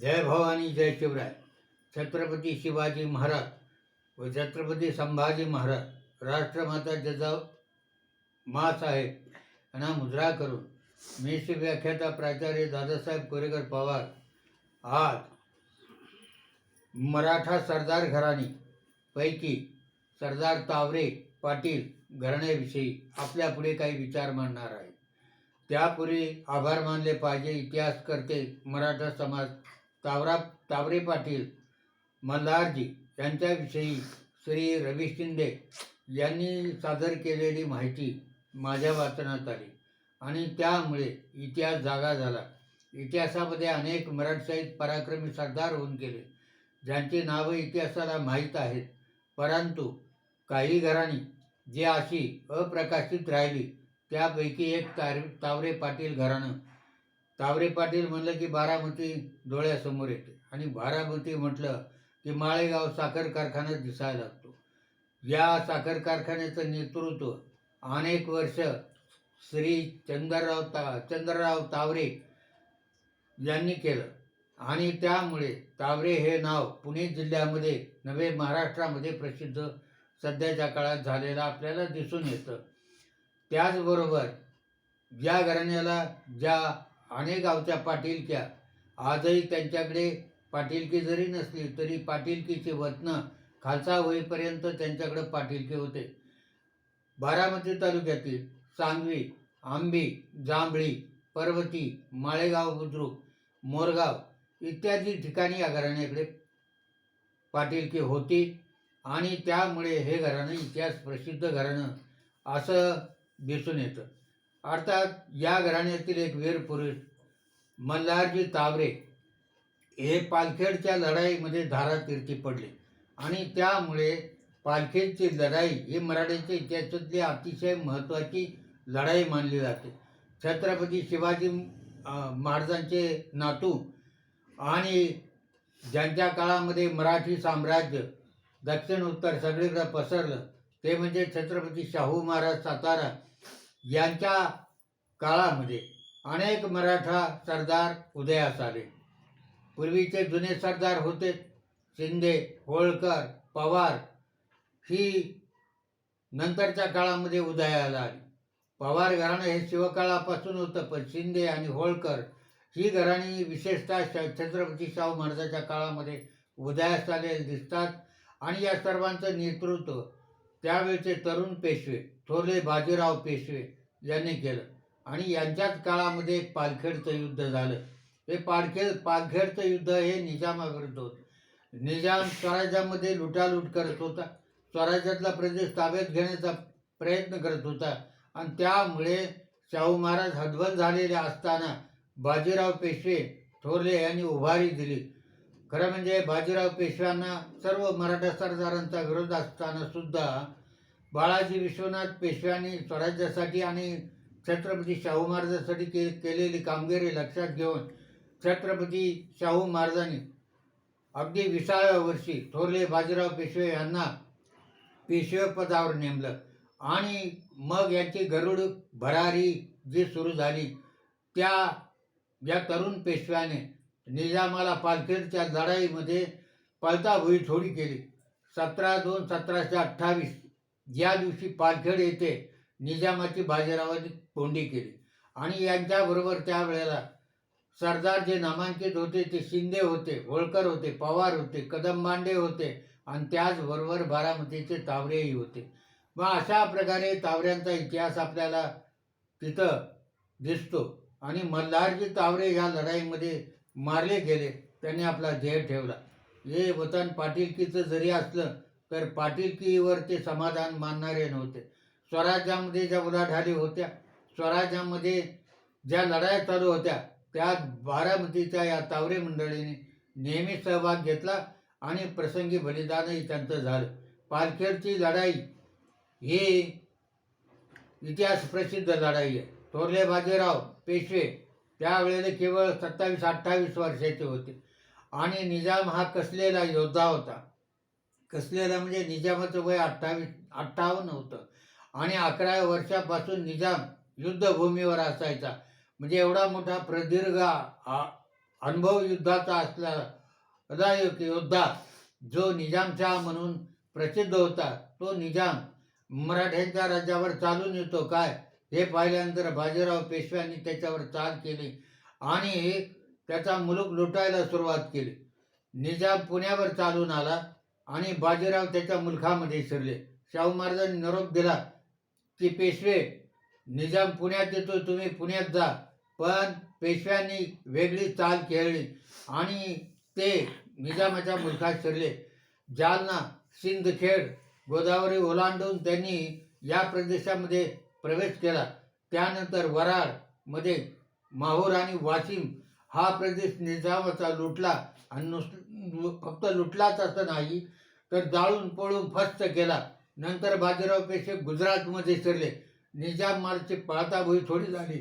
जय भवानी जय शिवराय. छत्रपती शिवाजी महाराज व छत्रपती संभाजी महाराज राष्ट्रमाता जजाव मासाहेब यांना मुद्रा करून मी श्री व्याख्याता प्राचार्य दादासाहेब कोरेकर पवार आज मराठा सरदार घराणी पैकी सरदार तावरे पाटील घराण्याविषयी आपल्या पुढे काही विचार मांडणार आहे. त्यापूर्वी आभार मानले पाहिजे इतिहासकर्ते मराठा समाज तावरा तावरे पाटील मल्हारजी यांच्याविषयी श्री रवी शिंदे यांनी सादर केलेली माहिती माझ्या वाचनात आली. आणि त्यामुळे इतिहास जागा झाला. इतिहासामध्ये अनेक मराठशाहीत पराक्रमी सरदार होऊन गेले ज्यांची नावं इतिहासाला माहीत आहेत. परंतु काही घराणी जी अशी अप्रकाशित राहिली त्यापैकी एक तार तावरे पाटील घराणं तावरे पाटील म्हणलं की बारामती डोळ्यासमोर येते. आणि बारामती म्हटलं की माळेगाव साखर कारखाना दिसायला लागतो. या साखर कारखान्याचं नेतृत्व अनेक वर्ष श्री चंद्रराव ता चंद्रराव तावरे यांनी केलं. आणि त्यामुळे तावरे हे नाव पुणे जिल्ह्यामध्ये नवे महाराष्ट्रामध्ये प्रसिद्ध सध्याच्या काळात झालेलं आपल्याला दिसून येतं. त्याचबरोबर ज्या घराण्याला ज्या अनेक गावच्या पाटीलक्या. आजही त्यांच्याकडे पाटीलकी जरी नसली तरी पाटीलकीची वतनं खालसा होईपर्यंत त्यांच्याकडे पाटीलकी होते. बारामती तालुक्यातील सांगवी आंबी जांभळी पर्वती माळेगाव बुद्रुक मोरगाव इत्यादी ठिकाणी या घराण्याकडे पाटीलकी होती आणि त्यामुळे हे घराणं इतिहास प्रसिद्ध घराणं असं दिसून येतं. अर्थात या घराण्यातील एक वीर पुरुष मल्हारजी तावरे हे पालखेडच्या लढाईमध्ये धारातीर्थी पडले. आणि त्यामुळे पालखेडची लढाई ही मराठ्याच्या इतिहासातली अतिशय महत्त्वाची लढाई मानली जाते. छत्रपती शिवाजी महाराजांचे नातू आणि ज्यांच्या काळामध्ये मराठी साम्राज्य दक्षिण उत्तर सगळीकडे पसरलं ते म्हणजे छत्रपती शाहू महाराज सातारा यांच्या काळामध्ये अनेक मराठा सरदार उदयास आले पूर्वीचे जुने सरदार होते शिंदे होळकर पवार. ही नंतरच्या काळामध्ये उदयाला आली. पवार घराणं हे शिवकाळापासून होतं पण शिंदे आणि होळकर ही घराणी विशेषतः श छत्रपती शाहू महाराजाच्या काळामध्ये उदयास आलेले दिसतात. आणि या सर्वांचं नेतृत्व त्यावेळचे तरुण पेशवे थोरले बाजीराव पेशवे यांनी केलं. आणि यांच्याच काळामध्ये एक पालखेडचं युद्ध झालं. हे पालखेड पालखेडचं युद्ध हे निजामाविरुद्ध होतं. निजाम स्वराज्यामध्ये लुटालूट करत होता. स्वराज्यातला प्रदेश ताब्यात घेण्याचा प्रयत्न करत होता. आणि त्यामुळे शाहू महाराज हतबल झालेले असताना बाजीराव पेशवे थोरले यांनी उभारी दिली. खरं म्हणजे बाजीराव पेशव्यांना सर्व मराठा सरदारांचा विरोध असताना सुद्धा बाळाजी विश्वनाथ पेशव्यांनी स्वराज्यासाठी आणि छत्रपती शाहू महाराजांसाठी के केलेली कामगिरी लक्षात घेऊन छत्रपती शाहू महाराजांनी अगदी विसाव्या वर्षी थोरले बाजीराव पेशवे यांना पेशवे पदावर नेमलं. आणि मग यांची गरुड भरारी जी सुरू झाली त्या या तरुण पेशव्याने निजामाला पालखेडच्या लढाईमध्ये पळताभुई थोडी केली. सतरा दोन सतराशे अठ्ठावीस या दिवशी पालखेड येथे निजामाची बाजीरावांनी कोंडी केली आणि यांच्याबरोबर त्यावेळेला सरदार जे नामांकित होते ते शिंदे होते होळकर होते पवार होते कदंबांडे होते आणि त्याचबरोबर बारामतीचे तावरेही होते. मग अशा प्रकारे तावऱ्यांचा इतिहास आपल्याला तिथं दिसतो आणि मल्हारजी तावरे या लढाईमध्ये मारले गेले त्यांनी आपला ध्येय ठेवला. हे वतन पाटीलकीचं जरी असलं तर पाटीलकीवर ते समाधान मानणारे नव्हते. स्वराज्यामध्ये ज्या उलाढाली होत्या स्वराज्यामध्ये ज्या लढाया चालू होत्या त्यात बारामतीच्या या तावरे मंडळीने नेहमी सहभाग घेतला आणि प्रसंगी बलिदानही त्यांचं झालं. पालखेडची लढाई ही इतिहास प्रसिद्ध लढाई आहे. थोरले बाजीराव पेशवे त्यावेळेला केवळ सत्तावीस अठ्ठावीस वर्षाचे होते. आणि निजाम हा कसलेला योद्धा होता? कसलेला म्हणजे निजामाचं वय अठ्ठावीस अठ्ठावन्न होतं. आणि अकरा वर्षापासून निजाम युद्धभूमीवर असायचा. म्हणजे एवढा मोठा प्रदीर्घ आ- अनुभव युद्धाचा असलेला योद्धा जो निजामशाह म्हणून प्रसिद्ध होता तो निजाम मराठ्यांच्या राज्यावर चालून येतो काय? हे पाहिल्यानंतर बाजीराव पेशव्यांनी त्याच्यावर चाल केली आणि त्याचा मुलूक लुटायला सुरुवात केली. निजाम पुण्यावर चालून आला. आणि बाजीराव त्याच्या मुलखामध्ये शिरले शाहू महाराजांनी निरोप दिला की पेशवे निजाम पुण्यात येतो तुम्ही पुण्यात जा. पण पेशव्यांनी वेगळी चाल खेळली आणि ते निजामाच्या मुलखात शिरले जालना सिंदखेड गोदावरी ओलांडून त्यांनी या प्रदेशामध्ये प्रवेश केला. त्यानंतर वराडमध्ये माहूर आणि वाशिम हा प्रदेश निजामाचा लुटला आणि नुस फक्त लुटलाच असं नाही तर जाळून पळून फस्त केला. नंतर बाजीराव पेशवे गुजरातमध्ये शिरले. निजाम मारची पळताभुई थोडी झाली.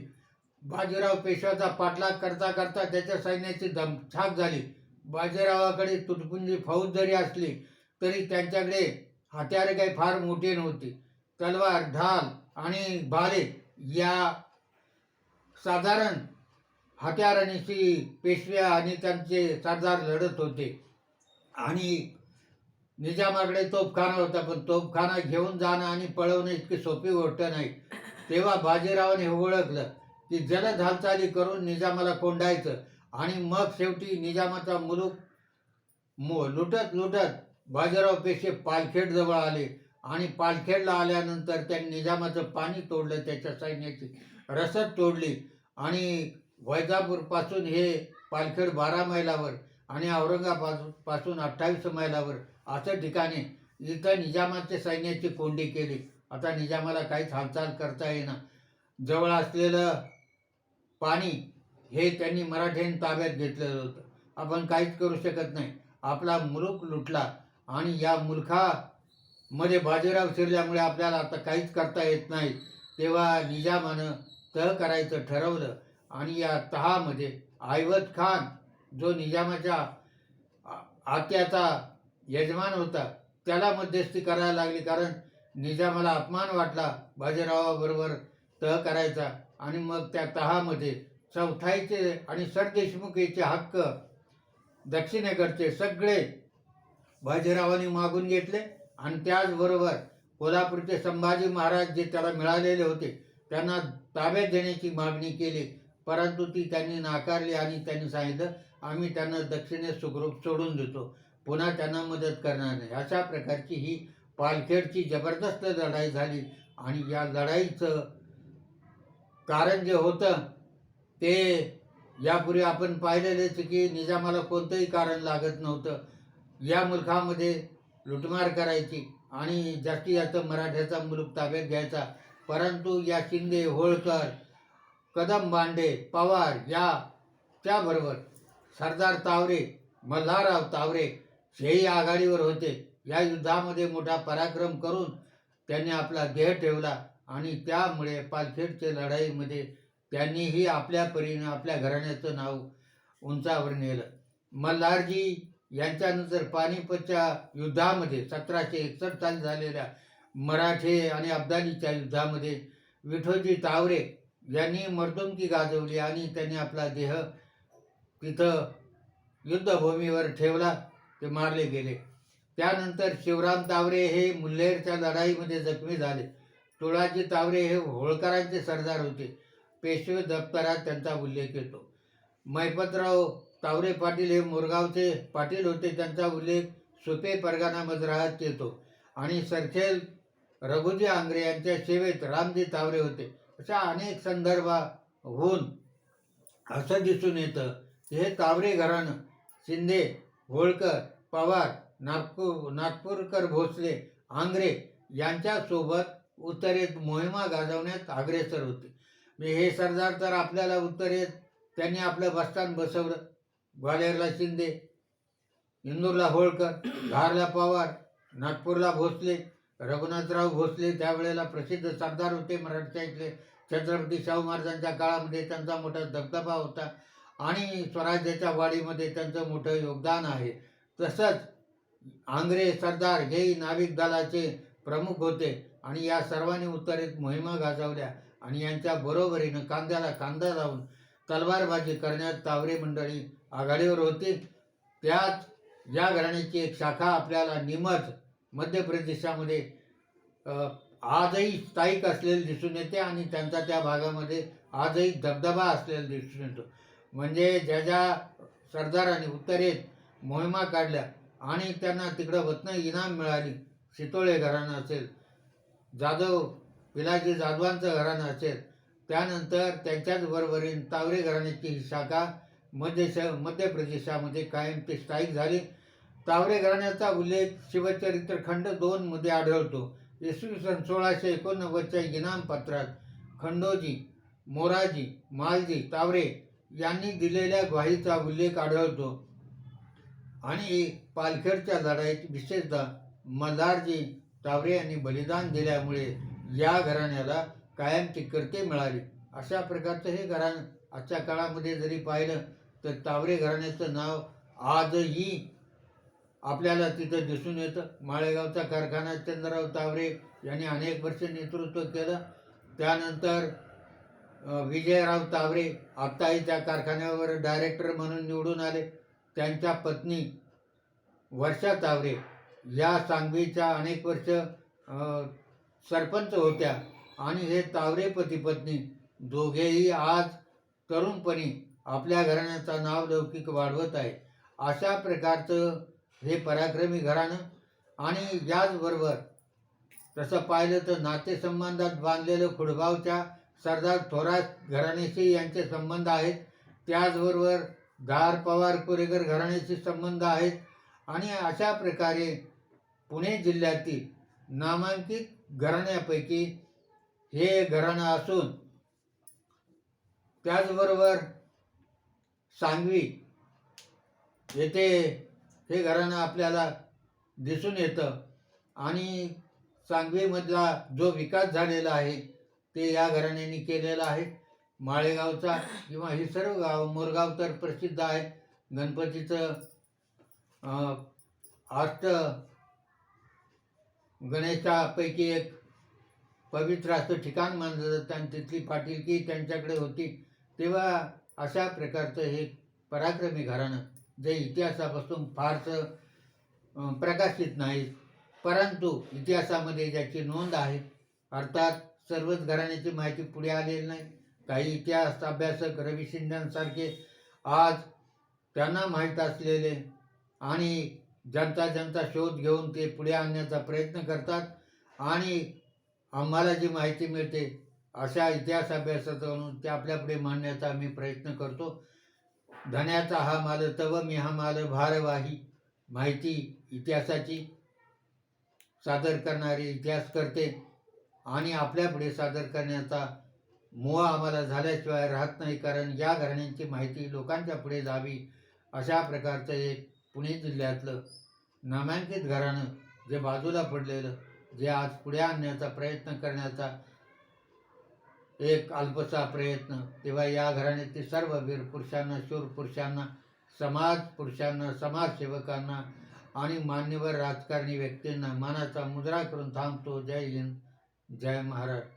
बाजीराव पेशव्याचा पाठलाग करता करता त्याच्या सैन्याची दमछाक झाली. बाजीरावाकडे तुटपुंजी फौज जरी असली तरी त्यांच्याकडे हत्यारे काही फार मोठी नव्हती. तलवार ढाल आणि भाले या साधारण हत्यारांशी पेशव्या आणि त्यांचे सरदार लढत होते. आणि निजामाकडे तोफखाना होता पण तोफखाना घेऊन जाणं आणि पळवणं इतकी सोपी गोष्ट नाही. तेव्हा बाजीरावाने हे ओळखलं की जलद हालचाली करून निजामाला कोंडायचं आणि मग शेवटी निजामाचा मुलूक मु लुटत लुटत बाजीराव पेशे पालखेडजवळ आले आणि पालखेडला आल्यानंतर त्यांनी निजामाचं पाणी तोडलं त्याच्या सैन्याची रसद तोडली आणि वैजापूरपासून हे पालखेड बारा मैलावर आणि औरंगाबादपासून अठ्ठावीस मैलावर असं ठिकाणी इथं निजामाच्या सैन्याची कोंडी केली. आता निजामाला काहीच हालचाल करता येईना. जवळ असलेलं पाणी हे त्यांनी मराठ्यांनी ताब्यात घेतलेलं होतं. आपण काहीच करू शकत नाही. आपला मुलूक लुटला आणि या मुलखामध्ये बाजीराव शिरल्यामुळे आपल्याला आता काहीच करता येत नाही. तेव्हा निजामानं तह करायचं ठरवलं. आणि या तहामध्ये आयवत खान जो निजामाच्या आत्याचा यजमान होता त्याला मध्यस्थी करायला लागली कारण निजामाला अपमान वाटला बाजीरावाबरोबर तह करायचा. आणि मग त्या तहामध्ये चौथाईचे आणि सरदेशमुखीचे हक्क दक्षिणेकडचे सगळे बाजीरावांनी मागून घेतले आणि त्याचबरोबर कोल्हापूरचे संभाजी महाराज जे त्याला मिळालेले होते त्यांना ताब्यात देण्याची मागणी केली. परंतु ती त्यांनी नाकारली आणि त्यांनी सांगितलं आम्ही त्यांना दक्षिणेस सुखरूप सोडून देतो. पुन्हा त्यांना मदत करणार नाही. अशा प्रकारची ही पालखेडची जबरदस्त लढाई झाली. आणि या लढाईचं कारण जे होतं ते यापूर्वी आपण पाहिलेलेच की निजामाला कोणतंही कारण लागत नव्हतं. या मुलखामध्ये लुटमार करायची आणि जास्तीत जास्त मराठ्याचा मुलूक ताब्यात घ्यायचा. परंतु या शिंदे होळकर कदम बांडे पवार या त्याबरोबर सरदार तावरे मल्हारराव तावरे हेही आघाडीवर होते. या युद्धामध्ये मोठा पराक्रम करून त्यांनी आपला देह ठेवला आणि त्यामुळे पालखेडच्या लढाईमध्ये त्यांनीही आपल्या परीनं आपल्या घराण्याचं नाव उंचावर नेलं. मल्हारजी यांच्यानंतर पानिपतच्या युद्धामध्ये सतराशे एकसष्ट साली झालेल्या मराठे आणि अब्दालीच्या युद्धामध्ये विठोजी तावरे ज्यांनी मर्दुमकी गाजवली आणि त्यांनी आपला देह तिथं युद्धभूमीवर ठेवला ते मारले गेले. त्यानंतर शिवराम तावरे हे मुल्हेरच्या लढाईमध्ये जखमी झाले. तुळाजी तावरे हे होळकरांचे सरदार होते. पेशवे दप्तरात त्यांचा उल्लेख येतो. मैपतराव तावरे पाटील हे मोरगावचे पाटील होते. त्यांचा उल्लेख सुपे परगानामध्ये राहत येतो. आणि सरखेल रघुजी आंग्रे यांच्या सेवेत रामजी तावरे होते. अशा अनेक संदर्भाहून असं दिसून येतं. की हे तावरे घराणं शिंदे होळकर पवार नागपूर नागपूरकर भोसले आंग्रे यांच्यासोबत उत्तरेत मोहिमा गाजवण्यात अग्रेसर होते. मी हे सरदार तर आपल्याला उत्तरेत त्यांनी आपलं बस्तान बसवलं. ग्वाल्हेरला शिंदे इंदूरला होळकर धारला पवार नागपूरला भोसले रघुनाथराव भोसले त्यावेळेला प्रसिद्ध सरदार होते मराठच्या इथले. छत्रपती शाहू महाराजांच्या काळामध्ये त्यांचा मोठा दबदबा होता आणि स्वराज्याच्या वाढीमध्ये त्यांचं मोठं योगदान आहे. तसंच आंग्रे सरदार हेही नाविक दलाचे प्रमुख होते आणि या सर्वांनी उत्तरेत मोहिमा गाजवल्या आणि यांच्या बरोबरीनं कांद्याला कांदा लावून तलवारबाजी करण्यात तावरे मंडळी आघाडीवर होती. त्यात या घराण्याची एक शाखा आपल्याला निमज मध्य प्रदेशामध्ये आजही स्थायिक असलेले दिसून येते आणि त्यांचा त्या भागामध्ये आजही दबदबा असलेला दिसून येतो. म्हणजे ज्या ज्या सरदारांनी उत्तरेत मोहिमा काढल्या आणि त्यांना तिकडं वतनं इनाम मिळाली शितोळे घराणं असेल जाधव पिलाजी जाधवांचं घराणं असेल त्यानंतर त्यांच्याच बरोबरीन तावरे घराण्याची ही शाखा मध्य श मध्य प्रदेशामध्ये कायम ते स्थायिक झाली. तावरे घराण्याचा उल्लेख शिवचरित्र खंड दोनमध्ये आढळतो. इसवी सन सोळाशे एकोणनव्वदच्या इनाम पत्रात खंडोजी मोराजी मालजी तावरे यांनी दिलेल्या ग्वाहीचा उल्लेख आढळतो. आणि पालखेडच्या लढाईत विशेषतः मल्हारजी तावरे यांनी बलिदान दिल्यामुळे या घराण्याला कायमची कर्ते मिळाली. अशा प्रकारचं हे घराणं आजच्या काळामध्ये जरी पाहिलं तर तावरे घराण्याचं नाव आजही आपल्याला तिथं दिसून येतं. माळेगावचा कारखाना चंद्रराव तावरे यांनी अनेक वर्ष नेतृत्व केलं. त्यानंतर विजयराव तावरे आत्ताही त्या कारखान्यावर डायरेक्टर म्हणून निवडून आले. त्यांच्या पत्नी वर्षा तावरे या सांगवीच्या अनेक वर्ष सरपंच होत्या. आणि हे तावरे पती पत्नी दोघेही आज तरुणपणी आपल्या घराण्याचा नाव लौकिक वाढवत आहे अशा प्रकारचं हे पराक्रमी घराणं आणि याचबरोबर तसं पाहिलं तर नातेसंबंधात बांधलेलं खुडगावच्या सरदार थोरात घराण्याशी यांचे संबंध आहेत. त्याचबरोबर धार पवार कोरेकर घराण्याशी संबंध आहेत. आणि अशा प्रकारे पुणे जिल्ह्यातील नामांकित घराण्यापैकी हे घराणं असून त्याचबरोबर सांगवी येथे हे घराणं आपल्याला दिसून येतं. आणि सांगवीमधला जो विकास झालेला आहे ते या घराण्याने केलेला आहे. माळेगावचा किंवा हे सर्व गाव मोरगाव तर प्रसिद्ध आहे. गणपतीचं अष्ट गणेशापैकी एक पवित्र असं ठिकाण मानलं जातं. आणि तिथली पाटीलकी त्यांच्याकडे होती. तेव्हा अशा प्रकारचं हे पराक्रमी घराणं जे इतिहासापासून फारसं प्रकाशित नाही परंतु इतिहासामध्ये ज्याची नोंद आहे अर्थात सर्वच घराण्याची माहिती पुढे आलेली नाही. काही इतिहास अभ्यासक रवी शिंद्यांसारखे आज त्यांना माहीत असलेले आणि जनता जनता शोध घेऊन ते पुढे आणण्याचा प्रयत्न करतात आणि आम्हाला जी माहिती मिळते अशा इतिहास अभ्यासातून ते आपल्यापुढे मांडण्याचा आम्ही प्रयत्न करतो. धन्याचा हा माल तव मी हा माल भारवाही. माहिती इतिहासाची सादर करणारे इतिहास करते आणि आपल्यापुढे सादर करण्याचा मोह आम्हाला झाल्याशिवाय राहत नाही कारण या घराण्यांची माहिती लोकांच्या पुढे जावी अशा प्रकारचं एक पुणे जिल्ह्यातलं नामांकित घराणं जे बाजूला पडलेलं जे आज पुढे आणण्याचा प्रयत्न करण्याचा एक अल्पसा प्रयत्न. तेव्हा या घराण्यातील सर्व वीर पुरुषांना शूर पुरुषांना समाज पुरुषांना समाजसेवकांना आणि मान्यवर राजकारणी व्यक्तींना मानाचा मुद्रा करून थांबतो. जय हिंद. जय महाराष्ट्र.